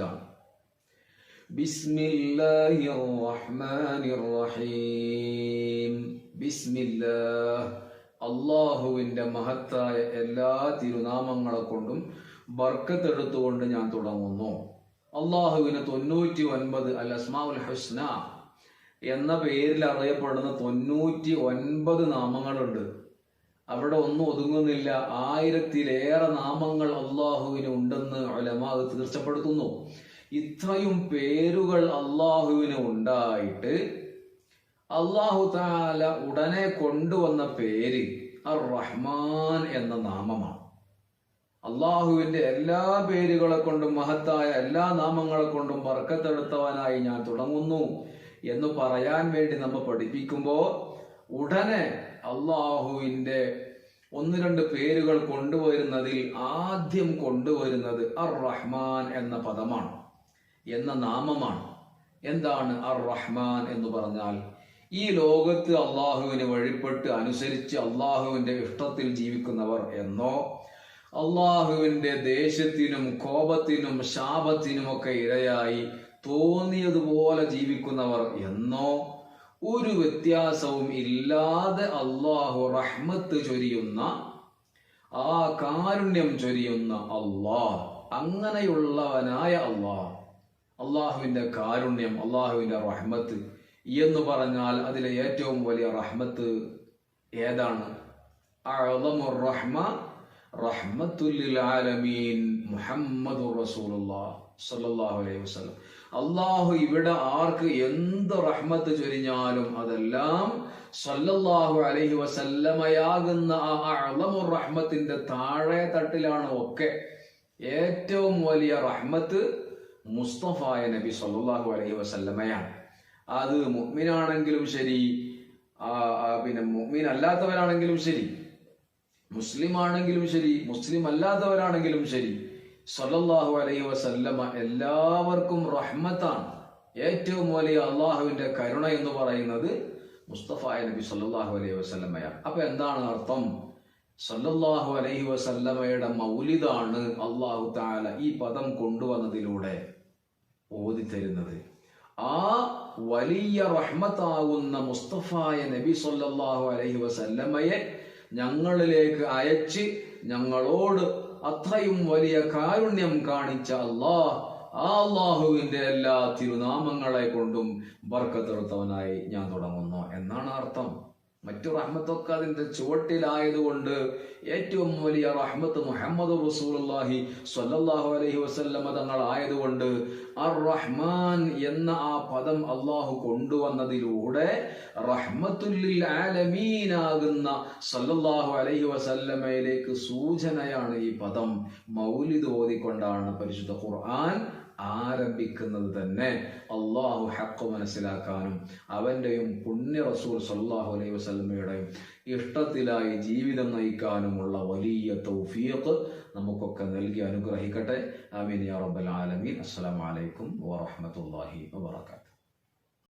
ഇതാണ് അള്ളാഹുവിന്റെ മഹത്തായ എല്ലാ തിരുനാമങ്ങളെ കൊണ്ടും ബർക്കത്തെടുത്തുകൊണ്ട് ഞാൻ തുടങ്ങുന്നു. അള്ളാഹുവിന് തൊണ്ണൂറ്റി ഒൻപത് അൽ അസ്മാഉൽ ഹുസ്ന എന്ന പേരിൽ അറിയപ്പെടുന്ന തൊണ്ണൂറ്റി ഒൻപത് നാമങ്ങളുണ്ട്. അവിടെ ഒന്നും ഒതുങ്ങുന്നില്ല. ആയിരത്തിലേറെ നാമങ്ങൾ അള്ളാഹുവിന് ഉണ്ടെന്ന് അലമാ തീർച്ചപ്പെടുത്തുന്നു. ഇത്രയും പേരുകൾ അള്ളാഹുവിന് ഉണ്ടായിട്ട് അള്ളാഹു താല ഉടനെ കൊണ്ടുവന്ന പേര് റഹ്മാൻ എന്ന നാമമാണ്. അള്ളാഹുവിന്റെ എല്ലാ പേരുകളെ കൊണ്ടും മഹത്തായ എല്ലാ നാമങ്ങളെ കൊണ്ടും വർക്കത്തെടുത്തവനായി ഞാൻ തുടങ്ങുന്നു എന്ന് പറയാൻ വേണ്ടി നമ്മൾ പഠിപ്പിക്കുമ്പോൾ ഉടനെ അള്ളാഹുവിന്റെ ഒന്ന് രണ്ട് പേരുകൾ കൊണ്ടുവരുന്നതിൽ ആദ്യം കൊണ്ടുവരുന്നത് അർ റഹ്മാൻ എന്ന പദമാണ്. എന്ന നാമമാണ്. എന്താണ് അർ റഹ്മാൻ എന്ന് പറഞ്ഞാൽ ഈ ലോകത്ത് അള്ളാഹുവിന് വഴിപ്പെട്ട് അനുസരിച്ച് അള്ളാഹുവിന്റെ ഇഷ്ടത്തിൽ ജീവിക്കുന്നവർ എന്നോ അള്ളാഹുവിന്റെ ദേഷ്യത്തിനും കോപത്തിനും ശാപത്തിനുമൊക്കെ ഇരയായി തോന്നിയതുപോലെ ജീവിക്കുന്നവർ എന്നോ ഒരു വ്യത്യാസവും ഇല്ലാതെ അള്ളാഹു റഹ്മത്ത് ചൊരിയുന്ന ആ കാരുണ്യം ചൊരിയുന്ന അള്ളാഹ് അങ്ങനെയുള്ളവനായ അള്ളാഹ് അള്ളാഹുവിന്റെ കാരുണ്യം അള്ളാഹുവിന്റെ റഹ്മത്ത്. എന്ന് പറഞ്ഞാൽ അതിലെ ഏറ്റവും വലിയ റഹ്മത്ത് ഏതാണ്? റഹ്മ റഹ്മത്തുല്ലിൽ ആലമീൻ മുഹമ്മദ് റസൂലുള്ളാഹ്. സല്ലല്ലാഹു അലൈഹി വസല്ലം. അള്ളാഹു ഇവിടെ ആർക്ക് എന്ത് റഹ്മത്ത് ചൊരിഞ്ഞാലും അതെല്ലാം സല്ലല്ലാഹു അലൈഹി വസല്ലമയാകുന്ന ആ അളമു റഹ്മത്തിന്റെ താഴെ തട്ടിലാണ് ഒക്കെ ഏറ്റവും വലിയ റഹ്മത്ത് മുസ്തഫായ നബി സല്ലല്ലാഹു അലൈഹി വസല്ലമയാണ്. അത് മുഅ്മിനാണെങ്കിലും ശരി പിന്നെ മുഅ്മിൻ അല്ലാത്തവരാണെങ്കിലും ശരി മുസ്ലിം ആണെങ്കിലും ശരി മുസ്ലിം അല്ലാത്തവരാണെങ്കിലും ശരി സല്ലല്ലാഹു അലൈഹി വസല്ലമ എല്ലാവർക്കും റഹ്മത്താണ്. ഏറ്റവും വലിയ അള്ളാഹുവിന്റെ കരുണ എന്ന് പറയുന്നത് മുസ്തഫായ നബി സല്ലാഹു അലൈഹി വസല്ലമയാണ്. അപ്പൊ എന്താണ് അർത്ഥം? സല്ലല്ലാഹു അലൈഹി വസല്ലമയുടെ മൗലിദാണ് അള്ളാഹു താല ഈ പദം കൊണ്ടുവന്നതിലൂടെ ഓതിത്തരുന്നത്. ആ വലിയ റഹ്മത്താകുന്ന മുസ്തഫായ നബി സല്ലല്ലാഹു അലൈഹി വസല്ലമയെ ഞങ്ങളിലേക്ക് അയച്ച് ഞങ്ങളോട് അത്രയും വലിയ കാരുണ്യം കാണിച്ച അള്ളാഹ് ആ അള്ളാഹുവിന്റെ എല്ലാ തിരുനാമങ്ങളെ കൊണ്ടും ബർക്കത്തെടുത്തവനായി ഞാൻ തുടങ്ങുന്നു എന്നാണ് അർത്ഥം. മറ്റു റഹ്മത്തൊക്കെ അതിന്റെ ചുവട്ടിലായതുകൊണ്ട് ഏറ്റവും വലിയ റഹ്മത്ത് മുഹമ്മദ് റസൂലുള്ളാഹി സ്വല്ലല്ലാഹു അലൈഹി വസല്ലമ തങ്ങളായതുകൊണ്ട് അർ റഹ്മാൻ എന്ന ആ പദം അള്ളാഹു കൊണ്ടുവന്നതിലൂടെ റഹ്മത്തുല്ലിൽ ആലമീനാകുന്ന സല്ലല്ലാഹു അലൈഹി വസല്ലമയിലേക്ക് സൂചനയാണ് ഈ പദം മൗലിദ് ഓതിക്കൊണ്ടാണ് പരിശുദ്ധ ഖുർആൻ ആരംഭിക്കുന്നത് തന്നെ. അള്ളാഹു ഹക്ക് മനസ്സിലാക്കാനും അവന്റെയും പുണ്യ റസൂൽ സല്ലാഹു അലൈഹി വസല്ലമയുടെയും ഇഷ്ടത്തിലായി ജീവിതം നയിക്കാനുമുള്ള വലിയ തൗഫീഖ് നമുക്കൊക്കെ നൽകി അനുഗ്രഹിക്കട്ടെ. ആമീൻ യാ റബ്ബൽ ആലമീൻ. അസ്സലാമു അലൈക്കും വറഹ്മത്തുള്ളാഹി വബറകാതുഹു.